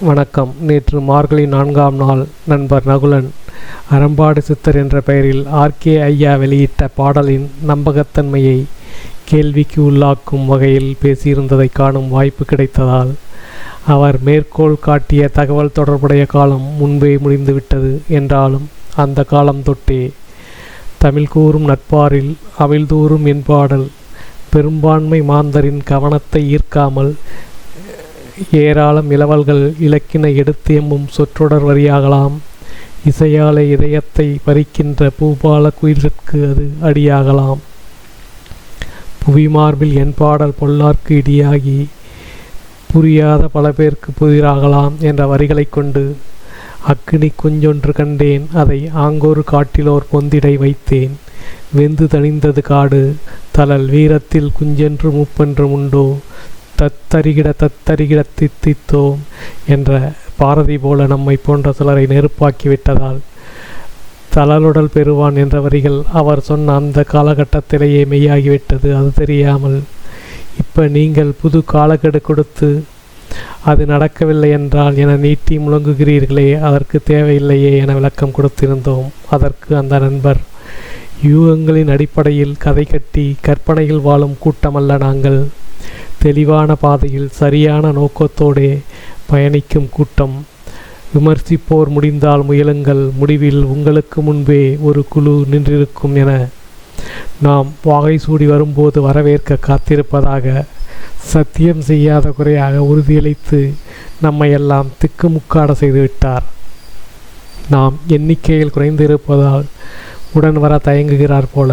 வணக்கம். நேற்று மார்கழி நான்காம் நாள் நண்பர் நகுலன் அறம்பாடு சித்தர் என்ற பெயரில் ஆர்கே ஐயா வெளியிட்ட பாடலின் நம்பகத்தன்மையை கேள்விக்கு உள்ளாக்கும் வகையில் பேசியிருந்ததை காணும் வாய்ப்பு கிடைத்ததால் அவர் மேற்கோள் காட்டிய தகவல் தொடர்புடைய காலம் முன்பே முடிந்துவிட்டது என்றாலும் அந்த காலம் தொட்டே தமிழ் கூறும் நட்பாரில் அவிழ்தூறும் என்பாடல் பெரும்பான்மை மாந்தரின் கவனத்தை ஈர்க்காமல் ஏராளம் இளவல்கள் இலக்கின எடுத்து எம்பும் சொற்றொடர் வரியாகலாம். இசையாலே இதயத்தை பறிக்கின்ற பூபால குயிலிற்கு அது அடியாகலாம். புவிமார்பில் என் பாடல் பொல்லார்க்கு இடியாகி புரியாத பல பேருக்கு புதிராகலாம் என்ற வரிகளைக் கொண்டு அக்கினி குஞ்சொன்று கண்டேன் அதை ஆங்கோரு காட்டிலோர் பொந்திடை வைத்தேன். வெந்து தணிந்தது காடு தலல் வீரத்தில் குஞ்சென்று மூப்பென்றும் உண்டோ தத்தரிகிட தத்தரிகிட தித்தித்தோம் என்ற பாரதி போல நம்மை போன்ற சிலரை நெருப்பாக்கி விட்டதால் தளலுடல் பெறுவான் என்ற வரிகள் அவர் சொன்ன அந்த காலகட்டத்திலேயே மெய்யாகிவிட்டது அது தெரியாமல். இப்போ நீங்கள் புது காலக்கெடு கொடுத்து அது நடக்கவில்லை என்றால் என நீட்டி முழங்குகிறீர்களே அதற்கு தேவையில்லையே என விளக்கம் கொடுத்திருந்தோம். அதற்கு அந்த நண்பர் யூகங்களின் அடிப்படையில் கதை கட்டி கற்பனையில் வாழும் கூட்டமல்ல நாங்கள். தெளிவான பாதையில் சரியான நோக்கத்தோடே பயணிக்கும் கூட்டம். விமர்சிப்போர் முடிந்தால் முயலுங்கள் முடிவில் உங்களுக்கு முன்பே ஒரு குழு நின்றிருக்கும் என நாம் வாகை சூடி வரும்போது வரவேற்க காத்திருப்பதாக சத்தியம் செய்யாத குறையாக உறுதியளித்து நம்மை எல்லாம் திக்குமுக்காட செய்துவிட்டார் நாம் எண்ணிக்கையில் குறைந்திருப்பதால் உடன் வர தயங்குகிறார் போல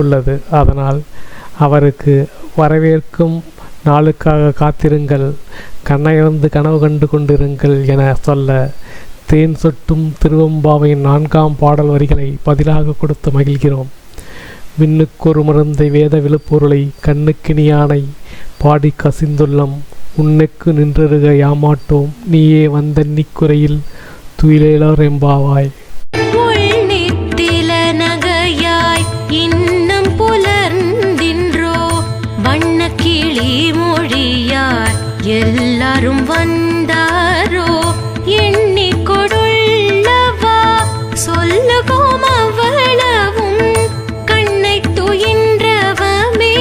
உள்ளது. அதனால் அவருக்கு வரவேற்கும் நாளுக்காக காத்திருங்கள் கண்ணையிறந்து கனவு கண்டு கொண்டிருங்கள் என சொல்ல தேன் சொட்டும் திருவம்பாவையின் நான்காம் பாடல் வரிகளை பதிலாக கொடுத்து மகிழ்கிறோம். விண்ணுக்கொரு மருந்தை வேத விழுப்பொருளை கண்ணுக்கினியானை பாடி கசிந்துள்ளம் உன்னுக்கு நின்றிருக யாமாட்டோம் நீயே வந்தன்னிக்குறையில் துயிலேலோர் எம்பாவாய். எல்லாரும் வந்தாரோ? எண்ணி கொடுள்ளவா? சொல்லுவோம் அவ்வளவும். கண்ணை துயின்றவமே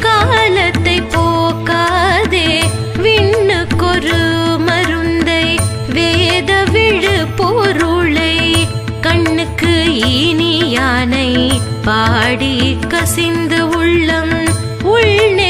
காலத்தை போக்காதே. விண்ணுக்கொரு மருந்தை வேத விழு பொருளை. கண்ணுக்கு இனியானை பாடி கசிந்து உள்ளம். உள்ளே